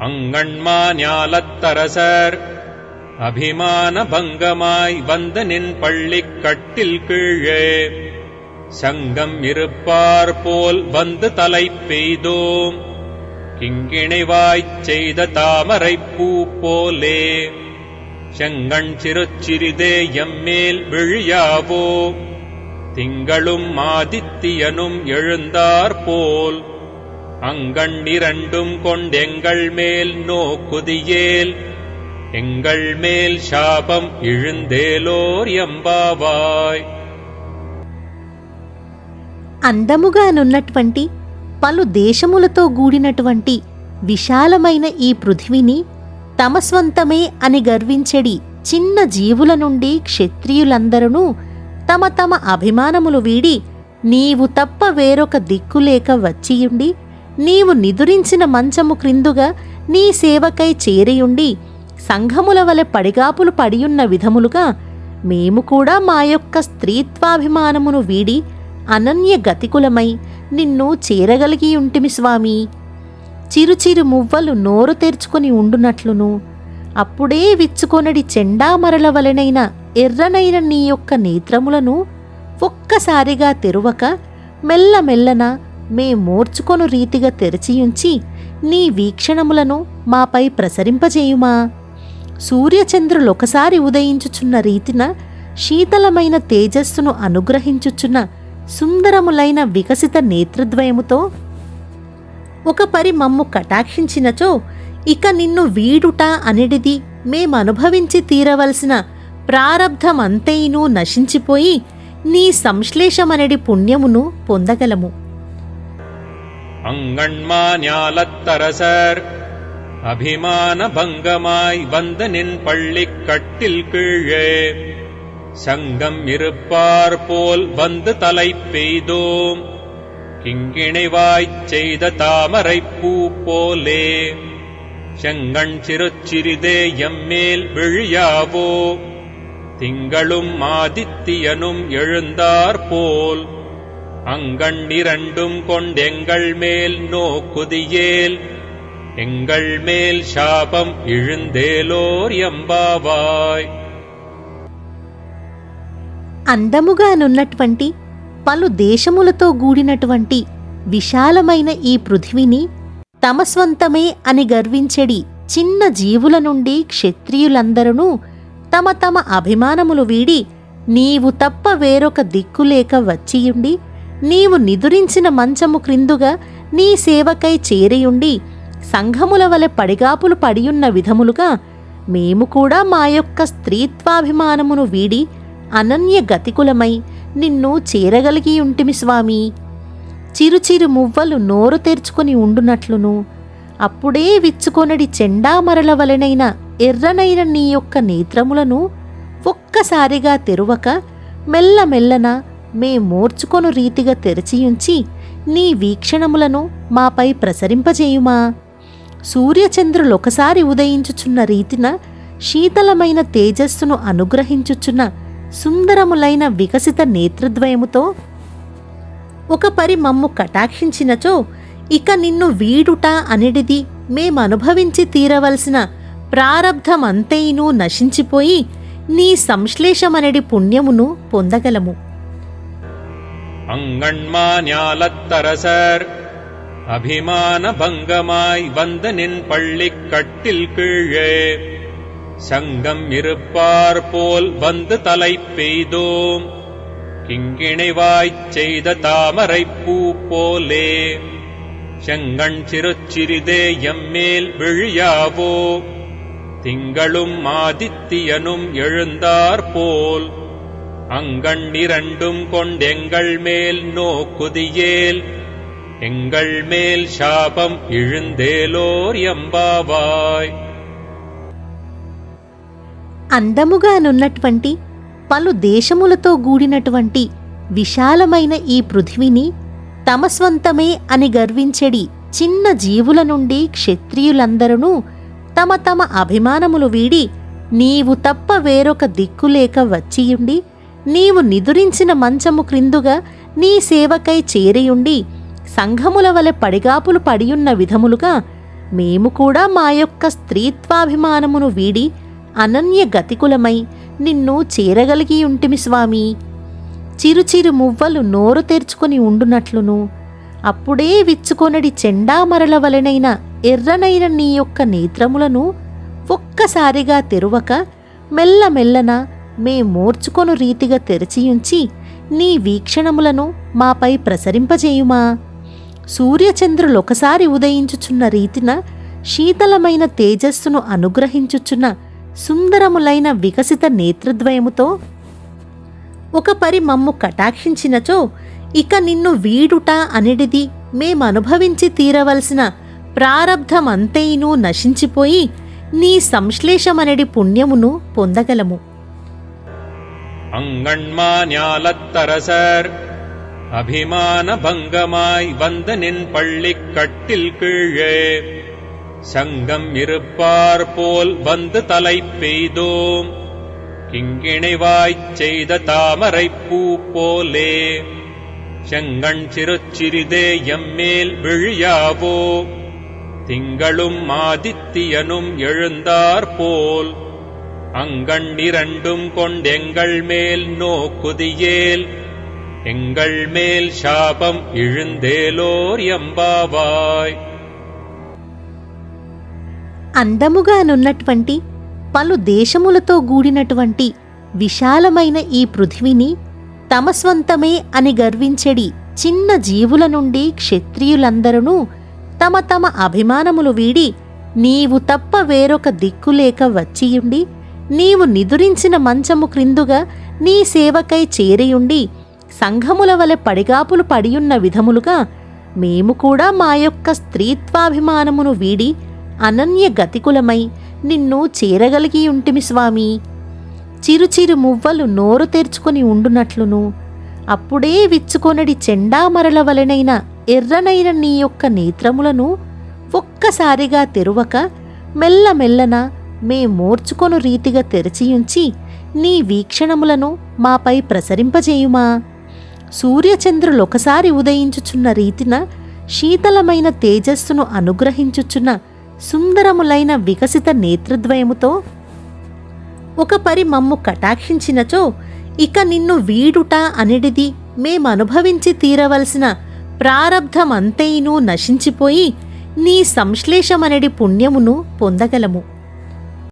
அங்கண்மாஞாலத்தரசர். அபிமான பங்கமாய் வந்த நின் பள்ளிக் கட்டில் கீழே. சங்கம் இருப்பார் போல் வந்து தலை பெய்தோம். கிங்கிணைவாய்ச் செய்த தாமரை பூ போலே. செங்கண் சிறுச்சிறிதே எம்மேல் விழியாவோ. திங்களும் ஆதித்தியனும் எழுந்தார் போல். அங்கண் இரண்டும் கொண்டெங்கள் மேல் நோக்குதியேல் எங்கள் மேல் சாபம் இழுந்தேலோர் எம்பாவாய் అందముగానున్నటువంటి పలు దేశములతో గూడినటువంటి విశాలమైన ఈ పృథివిని తమ స్వంతమే అని గర్వించెడి చిన్న జీవుల నుండి క్షత్రియులందరూ తమ తమ అభిమానములు వీడి నీవు తప్ప వేరొక దిక్కులేక వచ్చియుండి నీవు నిదురించిన మంచము క్రిందుగా నీ సేవకై చేరియుండి సంఘముల వలె పడిగాపులు పడియున్న విధములుగా మేము కూడా మా యొక్క స్త్రీత్వాభిమానమును వీడి అనన్య గతికులమై నిన్ను చేరగలిగి ఉంటిమి స్వామి చిరుచిరు మువ్వలు నోరు తెరుచుకొని ఉండునట్లును. అప్పుడే విచ్చుకొనడి చెండామరల వలనైన ఎర్రనైన నీ యొక్క నేత్రములను ఒక్కసారిగా తెరువక మెల్లమెల్లన మే మోర్చుకొను రీతిగా తెరిచియుంచి నీ వీక్షణములను మాపై ప్రసరింపజేయుమా. సూర్యచంద్రులొకసారి ఉదయించుచున్న రీతిన శీతలమైన తేజస్సును అనుగ్రహించుచున్న సుందరములైన వికసిత నేత్రద్వయముతో ఒక పరి మమ్ము కటాక్షించినచో ఇక నిన్ను వీడుట అనిడిది మేమనుభవించి తీరవలసిన ప్రారబ్ధమంతైనూ నశించిపోయి నీ సంశ్లేషమనడి పుణ్యమును పొందగలము. அங்கண்மாஞாலத்தரசர் அபிமான பங்கமாய் வந்து நின் பள்ளிக் கட்டில் கீழே. சங்கம் இருப்பார் போல் வந்து தலை பெய்தோம். கிங்கிணைவாய்ச் செய்த தாமரைப் பூ போலே செங்கண் சிறுச்சிறிதே எம்மேல் விழியாவோ. திங்களும் ஆதித்தியனும் எழுந்தார் போல் அங்கண் இரண்டும் கொண்டெங்கள் மேல் நோக்குதியேல் எங்கள் மேல் சாபம் இழுந்தேலோர் எம்பாவாய் అందముగానున్నటువంటి పలు దేశములతో గూడినటువంటి విశాలమైన ఈ పృథివిని తమ స్వంతమే అని గర్వించెడి చిన్న జీవుల నుండి క్షత్రియులందరూ తమ తమ అభిమానములు వీడి నీవు తప్ప వేరొక దిక్కులేక వచ్చియుండి నీవు నిదురించిన మంచము క్రిందుగా నీ సేవకై చేరియుండి సంఘముల వలె పడిగాపులు పడియున్న విధములుగా మేము కూడా మా యొక్క స్త్రీత్వాభిమానమును వీడి అనన్య గతికులమై నిన్ను చేరగలిగి ఉంటిమి స్వామి చిరుచిరు మువ్వలు నోరు తెరుచుకొని ఉండునట్లును. అప్పుడే విచ్చుకొనడి చెండామరల వలెనైన ఎర్రనైన నీ యొక్క నేత్రములను ఒక్కసారిగా తెరువక మెల్లమెల్లన మే మోర్చుకొను రీతిగా తెరిచియుంచి నీ వీక్షణములను మాపై ప్రసరింపజేయుమా? సూర్యచంద్రులొకసారి ఉదయించుచున్న రీతిన శీతలమైన తేజస్సును అనుగ్రహించుచున్న సుందరములైన వికసిత నేత్రద్వయముతో ఒక పరి మమ్ము కటాక్షించినచో ఇక నిన్ను వీడుట అనిడిది మేమనుభవించి తీరవలసిన ప్రారబ్ధమంతైనూ నశించిపోయి నీ సంశ్లేషమనడి పుణ్యమును పొందగలము. அங்கண்மாஞாலத்தரசர். அபிமான பங்கமாய் வந்த நின் பள்ளிக் கட்டில் கீழே. சங்கம் இருப்பார் போல் வந்து தலை பெய்தோம். கிங்கிணைவாய்ச் செய்த தாமரைப் பூ போலே. செங்கண் சிறுச்சிறிதே எம்மேல் விழியாவோ. திங்களும் ஆதித்தியனும் எழுந்தார் போல். அங்கண் இரண்டும் கொண்டெங்கள் மேல் நோக்குதியேல் எங்கள் மேல் சாபம் இழுந்தேலோர் எம்பாவாய் అందముగానున్నటువంటి పలు దేశములతో గూడినటువంటి విశాలమైన ఈ పృథివిని తమ స్వంతమే అని గర్వించెడి చిన్న జీవుల నుండి క్షత్రియులందరూ తమ తమ అభిమానములు వీడి నీవు తప్ప వేరొక దిక్కులేక వచ్చియుండి నీవు నిదురించిన మంచము క్రిందుగా నీ సేవకై చేరియుండి సంఘముల వలె పడిగాపులు పడియున్న విధములుగా మేము కూడా మా యొక్క స్త్రీత్వాభిమానమును వీడి అనన్య గతికులమై నిన్ను చేరగలిగి ఉంటిమి స్వామి చిరుచిరు మువ్వలు నోరు తెరుచుకొని ఉండునట్లును. అప్పుడే విచ్చుకొనడి చెండామరల వలెనైన ఎర్రనైన నీ యొక్క నేత్రములను ఒక్కసారిగా తెరువక మెల్లమెల్లన మే మూర్చుకొను రీతిగా తెరచియుంచి నీ వీక్షణములను మాపై ప్రసరింపజేయుమా? సూర్యచంద్రులొకసారి ఉదయించుచున్న రీతిన శీతలమైన తేజస్సును అనుగ్రహించుచున్న సుందరములైన వికసిత నేత్రద్వయముతో ఒక పరి మమ్ము కటాక్షించినచో ఇక నిన్ను వీడుట అనిడిది మేమనుభవించి తీరవలసిన ప్రారబ్ధమంతైనూ నశించిపోయి నీ సంశ్లేషమనడి పుణ్యమును పొందగలము. அங்கண்மா ஞாலத்தரசர் அபிமான பங்கமாய் வந்த நின் பள்ளிக் கட்டில் கீழே. சங்கம் இருப்பார் போல் வந்து தலை பெய்தோம். கிங்கிணைவாய்ச் செய்த தாமரைப் பூ போலே. செங்கண் சிறுச்சிறிதே எம்மேல் விழியாவோ. திங்களும் ஆதித்தியனும் எழுந்தார் போல். அங்கண் இரண்டும் கொண்டெங்கள் மேல் நோக்குதியேல் எங்கள் மேல் சாபம் இழுந்தேலோர் எம்பாவாய் అందముగానున్నటువంటి పలు దేశములతో గూడినటువంటి విశాలమైన ఈ పృథివిని తమ స్వంతమే అని గర్వించెడి చిన్న జీవుల నుండి క్షత్రియులందరూ తమ తమ అభిమానములు వీడి నీవు తప్ప వేరొక దిక్కులేక వచ్చియుండి నీవు నిదురించిన మంచము క్రిందుగా నీ సేవకై చేరియుండి సంఘముల వలె పడిగాపులు పడియున్న విధములుగా మేము కూడా మా యొక్క స్త్రీత్వాభిమానమును వీడి అనన్య గతికులమై నిన్ను చేరగలిగి ఉంటిమి స్వామి చిరుచిరు మువ్వలు నోరు తెరుచుకొని ఉండునట్లును. అప్పుడే విచ్చుకొనడి చెండామరల వలనైన ఎర్రనైన నీ యొక్క నేత్రములను ఒక్కసారిగా తెరువక మెల్లమెల్లన మే మోర్చుకొను రీతిగా తెరచియుంచి నీ వీక్షణములను మాపై ప్రసరింపజేయుమా? సూర్యచంద్రులొకసారి ఉదయించుచున్న రీతిన శీతలమైన తేజస్సును అనుగ్రహించుచున్న సుందరములైన వికసిత నేత్రద్వయముతో ఒక పరి మమ్ము కటాక్షించినచో ఇక నిన్ను వీడుట అనిడిది మేమనుభవించి తీరవలసిన ప్రారబ్ధమంతైనూ నశించిపోయి నీ సంశ్లేషమనడి పుణ్యమును పొందగలము.